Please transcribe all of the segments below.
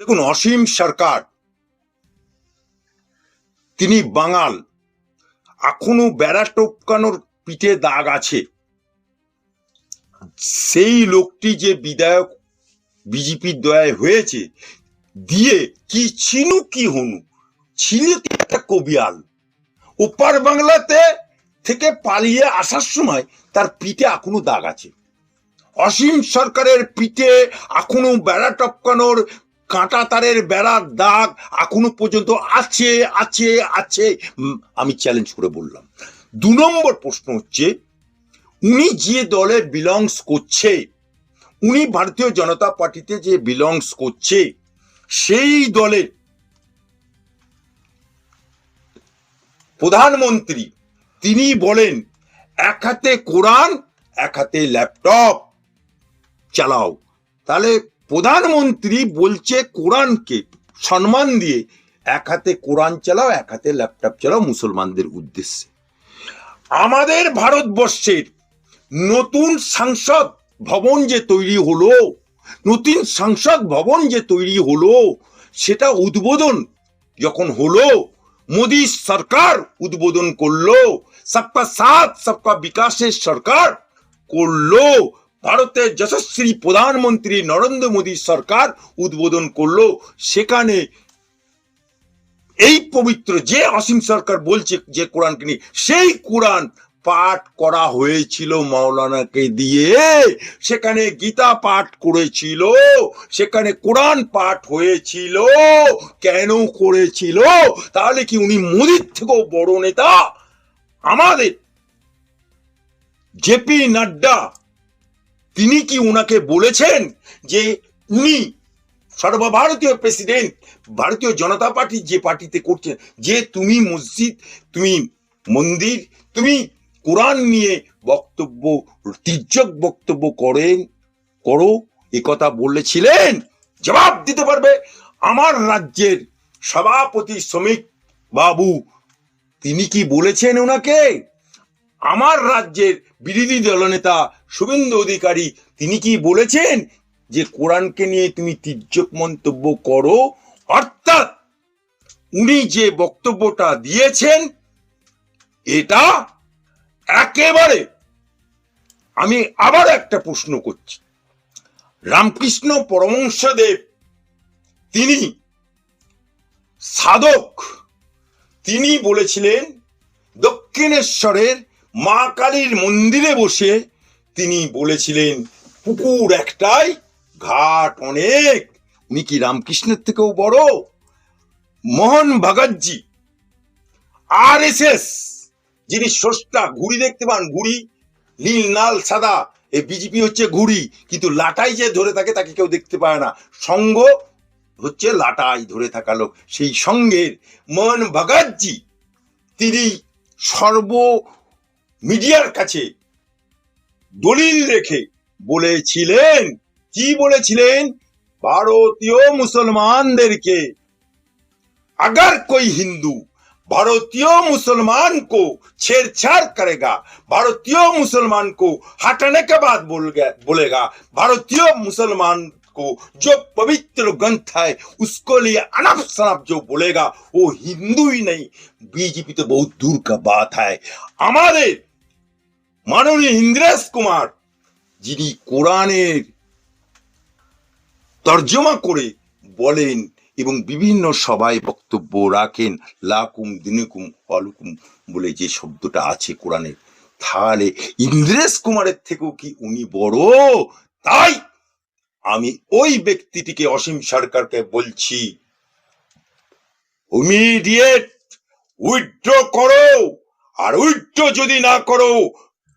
দেখুন, অসীম সরকার, তিনি বাঙাল। এখনও বেড়া টপকানোর পিঠে দাগ আছে। সেই লোকটি যে বিধায়ক বিজেপির দয়ায় হয়েছে, দিয়ে কি চিনু কি হনু ছিল একটা কবিয়াল। ওপার বাংলাতে থেকে পালিয়ে আসার সময় তার পিঠে এখনও দাগ আছে। অসীম সরকারের পিঠে এখনও বেড়া টপকানোর কাঁটা তারের বেড়ার দাগ এখনও পর্যন্ত আছে আছে আছে। আমি চ্যালেঞ্জ করে বললাম। দু নম্বর প্রশ্ন হচ্ছে, উনি যে দলে বিলংস করছে, উনি ভারতীয় জনতা পার্টিতে যে বিলংস করছে, সেই দলের প্রধানমন্ত্রী, তিনি বলেন, এক হাতে কোরআন, এক হাতে ল্যাপটপ চালাও। তাহলে প্রধানমন্ত্রী বলছে কোরআনকে সম্মান দিয়ে এক হাতে কোরআন চালাও, এক হাতে ল্যাপটপ চালাও মুসলমানদের উদ্দেশ্যে। আমাদের ভারতবর্ষের নতুন সংসদ ভবন যে তৈরি হলো, নতুন সংসদ ভবন যে তৈরি হলো, সেটা উদ্বোধন যখন হলো, মোদী সরকার উদ্বোধন করল, সবকা সাথ, সবকা বিকাশের সরকার করল ভারতের যশস্বী প্রধানমন্ত্রী নরেন্দ্র মোদী সরকার উদ্বোধন করল। সেখানে এই পবিত্র যে অসীম সরকার বলছে যে কোরআনকে নিয়ে, সেই কোরআন পাঠ করা হয়েছিল মাওলানাকে দিয়ে। সেখানে গীতা পাঠ করেছিল, সেখানে কোরআন পাঠ হয়েছিল। কেন করেছিল? তাহলে কি উনি মোদির থেকেও বড় নেতা? আমাদের জেপি নাড্ডা তিনি কি উনাকে বলেছেন যে উনি সর্বভারতীয় প্রেসিডেন্ট, ভারতীয় জনতা পার্টি যে পার্টিতে করছেন, যে তুমি মসজিদ, তুমি মন্দির, তুমি কোরআন নিয়ে বক্তব্য, তির্যক বক্তব্য করেন, করো কথা বলেছিলেন, জবাব দিতে পারবে আমার রাজ্যের সভাপতি শ্রমিক বাবু। তিনি কি বলেছেন ওনাকে আমার রাজ্যের বিরোধী দলনেতা শুভেন্দু অধিকারী, তিনি কি বলেছেন যে কোরআনকে নিয়ে তুমি তির্যক মন্তব্য করো? অর্থাৎ উনি যে বক্তব্যটা দিয়েছেন, এটা একেবারে আমি আবার একটা প্রশ্ন করছি। রামকৃষ্ণ পরমংসদেব তিনি সাধক। তিনি বলেছিলেন, দক্ষিণেশ্বরের মা কালীর মন্দিরে বসে তিনি বলেছিলেন, পুকুর একটাই, ঘাট অনেক। উনি কি রামকৃষ্ণের থেকেও বড়? মোহন ভগতজি আর এস এস যিনি স্রষ্টা, ঘুড়ি দেখতে পান, ঘুড়ি। নীল নাল সাদা। এই বিজেপি হচ্ছে ঘুড়ি, কিন্তু লাটাই যে ধরে থাকে, তাকে কেউ দেখতে পায় না। সঙ্গ হচ্ছে লাটাই ধরে থাকা লোক। সেই সঙ্গের মোহন ভগতজি তিনি সর্ব মিডিয়ার কাছে দলিল রেখে বলেছিলেন কি বলেছিলেন ভারতীয় মুসলমানদেরকে अगर कोई हिंदू भारतीय मुसलमान को छेड़छाड़ करेगा भारतीय मुसलमान को हटाने के बाद बोल गया बोलेगा भारतीय मुसलमान को जो पवित्र ग्रंथ है उसको लिए अनफ शनफ जो बोलेगा वो हिंदू ही नहीं बीजेपी तो बहुत दूर का बात है हमारे মাননীয় ইন্দ্রেশ কুমার, যিনি কোরআনের তর্জমা করে বলেন এবং বিভিন্ন সভায় বক্তব্য রাখেন, লাকুম দিনুকুম অলুকুম বলে যে শব্দটা আছে কোরআনের। তাহলে ইন্দ্রেশ কুমারের থেকেও কি উনি বড়? তাই আমি ওই ব্যক্তিটিকে অসীম সরকারকে বলছি ইমিডিয়েট উইথড্র করো, আর উইথড্র যদি না করো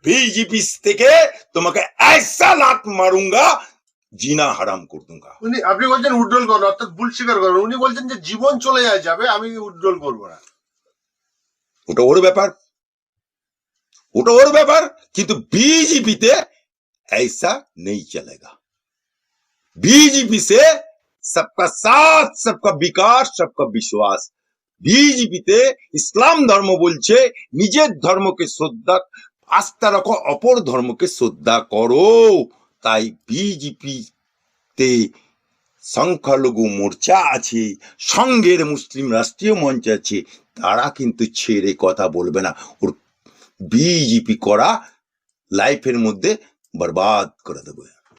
বিজেপি থেকে তোমাকে ऐसा লাত মারুঙ্গা জিনা হারাম কর दूंगा উনি আপনি বলছেন উড্রল করুন অর্থাৎ ভুল স্বীকার করুন উনি বলছেন যে জীবন চলে যায় যাবে আমি উড্রল করবো না ওটা ওর ব্যাপার ওটা ওর ব্যাপার কিন্তু বিজেপিতে ऐसा नहीं चलेगा बीजेपी से सबका साथ सबका विकास सबका विश्वास বিজেপিতে ইসলাম ধর্ম বলছে নিজের ধর্মকে শ্রদ্ধা আস্থা রাখো, অপর ধর্মকে শ্রদ্ধা করো। তাই বিজেপিতে সংখ্যালঘু মোর্চা আছে, সঙ্গের মুসলিম রাষ্ট্রীয় মঞ্চ আছে, তারা কিন্তু ছেড়ে কথা বলবে না। ওর বিজেপি করা লাইফের মধ্যে বরবাদ করে দেবে।